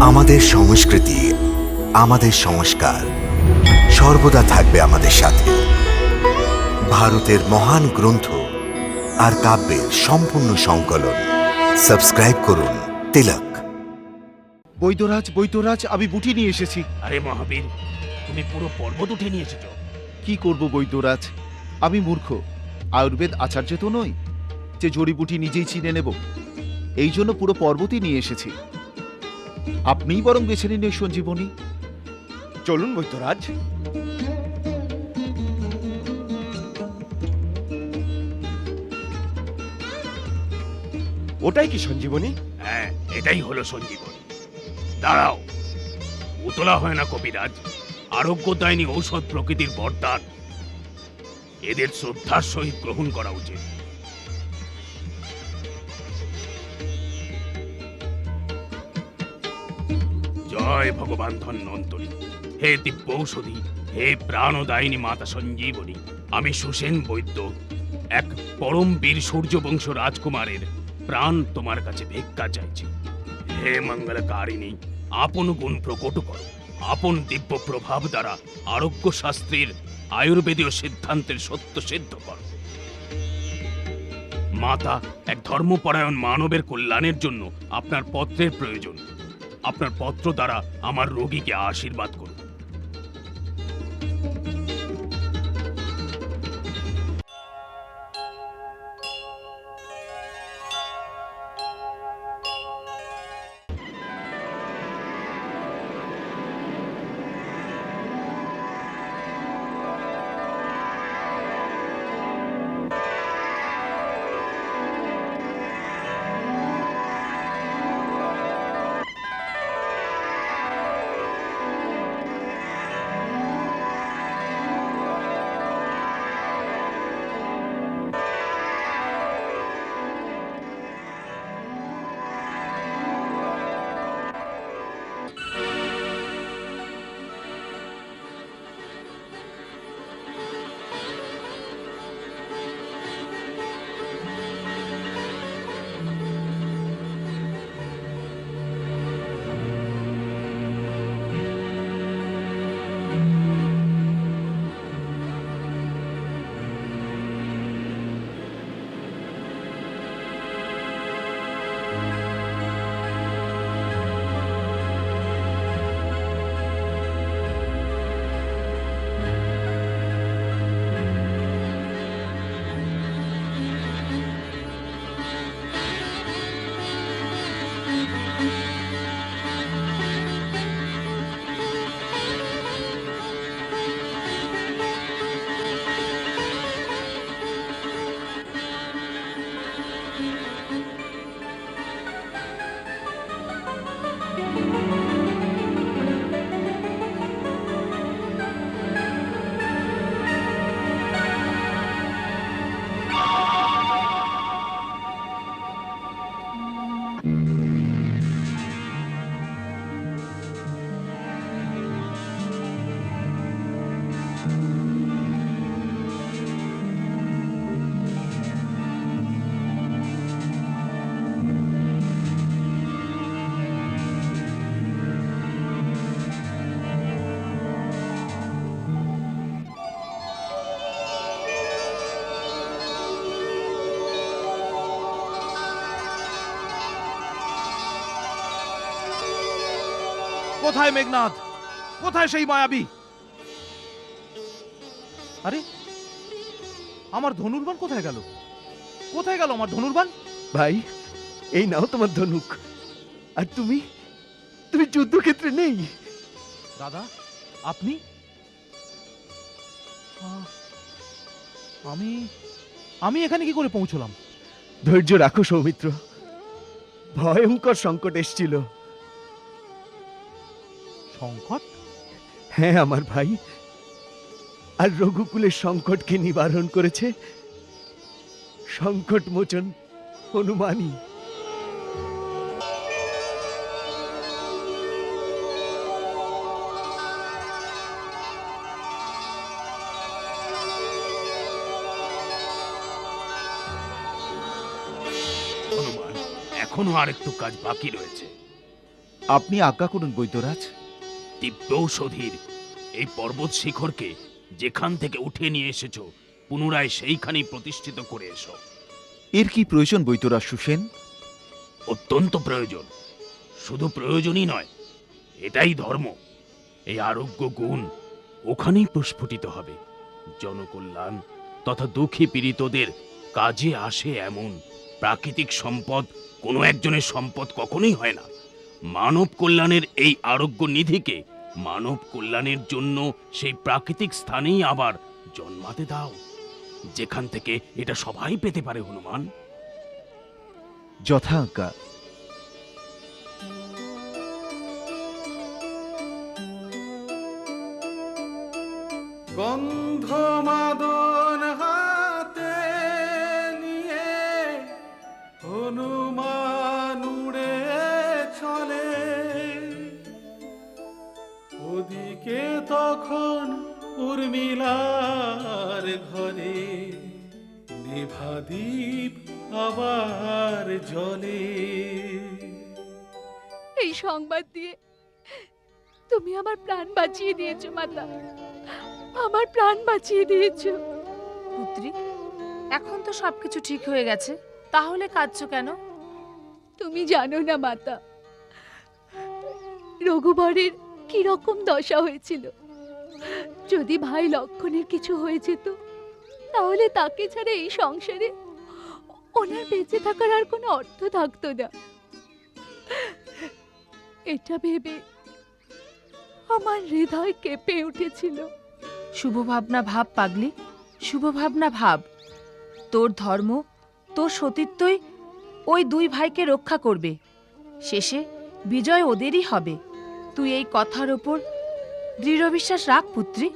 আমাদের সংস্কৃতি আমাদের সংস্কার সর্বদা থাকবে আমাদের সাথে। ভারতের মহান গ্রন্থ আর কাব্যের সম্পূর্ণ সংকলন। সাবস্ক্রাইব করুন তিলক। বৈদ্যরাজ বৈদ্যরাজ আমি বুটি নিয়ে এসেছি। আরে মহাবীর তুমি পুরো পর্বত উঠে নিয়ে এসেছ। কি করব বৈদ্যরাজ? আমি মূর্খ। আয়ুর্বেদ আচার্য তো নই। যে জড়িবুটি নিজেই চিনে নেব। এই জন্য পুরো পর্বতই নিয়ে এসেছি। আপনিই বরং বেছে নিন এই সঞ্জীবনী। চলুন বৈদ্যরাজ। ওটাই কি সঞ্জীবনী? হ্যাঁ এটাই হলো সঞ্জীবনী। দাঁড়াও। উতলা হয় না কবিরাজ আরোগ্য দায়নি ঔষধ প্রকৃতির বরদান। এদের শ্রদ্ধার সহিত গ্রহণ করা উচিত। জয় ভগবান ধন্বন্তরী। হে দিব্য ঔষধি হে প্রাণদায়িনী মাতা সঞ্জীবনী, আমি সুসেন বৈদ্য, এক পরম বীর সূর্যবংশ রাজকুমারের প্রাণ তোমার কাছে ভিক্ষা চাইছি। হে মঙ্গলকারিণী, আপন গুণ প্রকট করো। আপন দিব্য প্রভাব দ্বারা আরোগ্য শাস্ত্রের আয়ুর্বেদীয় সিদ্ধান্তের সত্য সিদ্ধ করো। মাতা, এক ধর্মপরায়ণ মানবের কল্যাণের জন্য আপনার পত্রের প্রয়োজন। আপনার পত্র দ্বারা আমার রোগীকে আশীর্বাদ করুন। Later. কোথায় মেঘনাথ কোথায় সেই মায়াবী? আরে আমার ধনুর্বান কোথায় গেল? কোথায় গেল আমার ধনুর্বান ভাই এই নাও তোমার ধনুক। আর তুমি? তুমি যুদ্ধক্ষেত্রে নেই। দাদা আপনি? আহ, আমি আমি এখানে কি করে পৌঁছলাম? ধৈর্য রাখো সৌমিত্র। ভয়ঙ্কর সংকট এসছিল। সংকট? হ্যাঁ আমার ভাই। আর রঘুকুলের সংকটকে নিবারণ করেছে। সংকট মোচন হনুমানই। হনুমান এখনও আর একটু কাজ বাকি রয়েছে। আপনি আজ্ঞা করুন বৈদ্যরাজ। দিব্যৌষধির এই পর্বত শিখরকে যেখান থেকে উঠে নিয়ে এসেছ পুনরায় সেইখানেই প্রতিষ্ঠিত করে এসো। এর কি প্রয়োজন বৈদ্যরাজ সুসেন অত্যন্ত প্রয়োজন। শুধু প্রয়োজনই নয় এটাই ধর্ম। এই আরোগ্য গুণ ওখানেই প্রস্ফুটিত হবে। জনকল্যাণ তথা দুঃখী পীড়িতদের কাজে আসে এমন প্রাকৃতিক সম্পদ কোনো একজনের সম্পদ কখনোই হয় না। মানব কল্যাণের এই আরোগ্য নিধিকে মানব কল্যাণের জন্য সেই প্রাকৃতিক স্থানেই আবার জন্মাতে দাও। যেখান থেকে এটা সবাই পেতে পারে হনুমান। যথা আজ্ঞা। গন্ধমাদন ঘরে নিভাদীপ আবার জলে। এই সংবাদ দিয়ে তুমি আমার প্রাণ বাঁচিয়ে দিয়েছ মাতা। আমার প্রাণ বাঁচিয়ে দিয়েছ। পুত্রী এখন তো সবকিছু ঠিক হয়ে গেছে। তাহলে কাঁদছো কেন? তুমি জানো না মাতা। রঘুবরের কি রকম দশা হয়েছিল। যদি ভাই লক্ষণের কিছু হয়ে যেত, তাহলে তাকে ছাড়া এই সংসারে ওনার বেঁচে থাকার আর কোনো অর্থ থাকতো না। এটা ভেবে আমার হৃদয় কেঁপে উঠেছিল। শুভ ভাবনা ভাব, পাগলি। শুভ ভাবনা ভাব। তোর ধর্ম, তোর সতীত্বই ওই দুই ভাইকে রক্ষা করবে। শেষে বিজয় ওদেরই হবে। তুই এই কথার ওপর দৃঢ় বিশ্বাস রাখ পুত্রী।